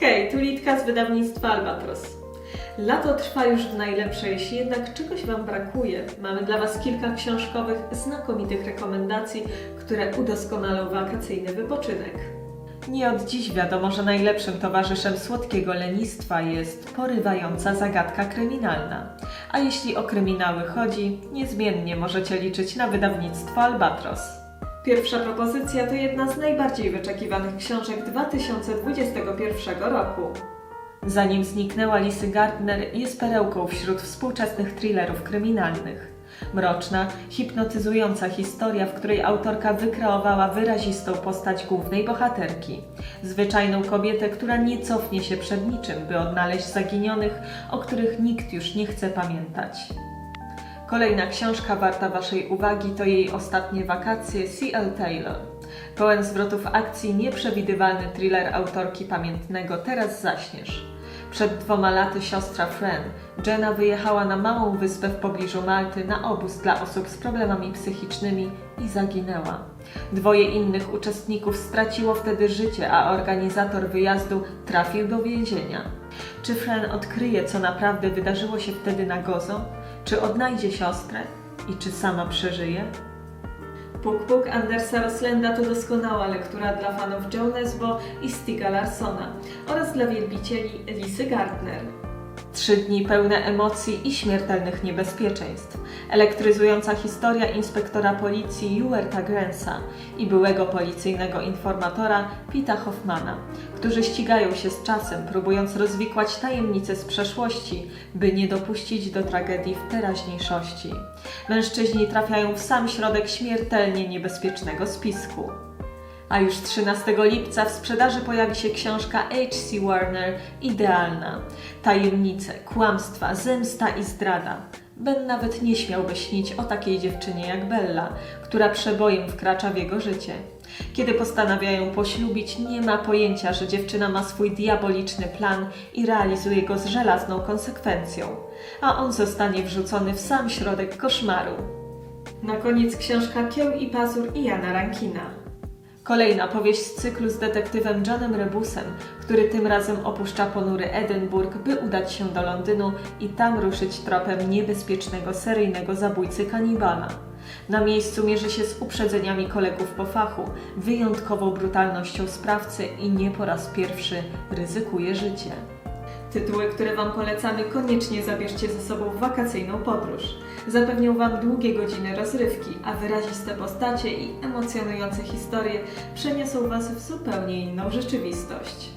Hej, tu Litka z wydawnictwa Albatros. Lato trwa już w najlepsze, jeśli jednak czegoś Wam brakuje, mamy dla Was kilka książkowych, znakomitych rekomendacji, które udoskonalą wakacyjny wypoczynek. Nie od dziś wiadomo, że najlepszym towarzyszem słodkiego lenistwa jest porywająca zagadka kryminalna. A jeśli o kryminały chodzi, niezmiennie możecie liczyć na wydawnictwo Albatros. Pierwsza propozycja to jedna z najbardziej wyczekiwanych książek 2021 roku. Zanim zniknęła Lisy Gardner jest perełką wśród współczesnych thrillerów kryminalnych. Mroczna, hipnotyzująca historia, w której autorka wykreowała wyrazistą postać głównej bohaterki. Zwyczajną kobietę, która nie cofnie się przed niczym, by odnaleźć zaginionych, o których nikt już nie chce pamiętać. Kolejna książka warta Waszej uwagi to jej ostatnie wakacje C.L. Taylor. Pełen zwrotów akcji, nieprzewidywalny thriller autorki pamiętnego Teraz zaśniesz. Przed dwoma laty siostra Fran, Jenna wyjechała na małą wyspę w pobliżu Malty na obóz dla osób z problemami psychicznymi i zaginęła. Dwoje innych uczestników straciło wtedy życie, a organizator wyjazdu trafił do więzienia. Czy Fran odkryje, co naprawdę wydarzyło się wtedy na Gozo? Czy odnajdzie siostrę? I czy sama przeżyje? Puk Puk Andersa Roslenda to doskonała lektura dla fanów Joe Nesbo i Stiga Larsona oraz dla wielbicieli Lisy Gardner. Trzy dni pełne emocji i śmiertelnych niebezpieczeństw. Elektryzująca historia inspektora policji Ewerta Gransa i byłego policyjnego informatora Pita Hoffmana, którzy ścigają się z czasem, próbując rozwikłać tajemnice z przeszłości, by nie dopuścić do tragedii w teraźniejszości. Mężczyźni trafiają w sam środek śmiertelnie niebezpiecznego spisku. A już 13 lipca w sprzedaży pojawi się książka H.C. Warner Idealna. Tajemnice, kłamstwa, zemsta i zdrada. Ben nawet nie śmiałby śnić o takiej dziewczynie jak Bella, która przebojem wkracza w jego życie. Kiedy postanawiają poślubić, nie ma pojęcia, że dziewczyna ma swój diaboliczny plan i realizuje go z żelazną konsekwencją, a on zostanie wrzucony w sam środek koszmaru. Na koniec książka Kieł i Pazur i Jana Rankina. Kolejna powieść z cyklu z detektywem Johnem Rebusem, który tym razem opuszcza ponury Edynburg, by udać się do Londynu i tam ruszyć tropem niebezpiecznego seryjnego zabójcy kanibala. Na miejscu mierzy się z uprzedzeniami kolegów po fachu, wyjątkową brutalnością sprawcy i nie po raz pierwszy ryzykuje życie. Tytuły, które Wam polecamy, koniecznie zabierzcie ze sobą w wakacyjną podróż. Zapewnią Wam długie godziny rozrywki, a wyraziste postacie i emocjonujące historie przeniosą Was w zupełnie inną rzeczywistość.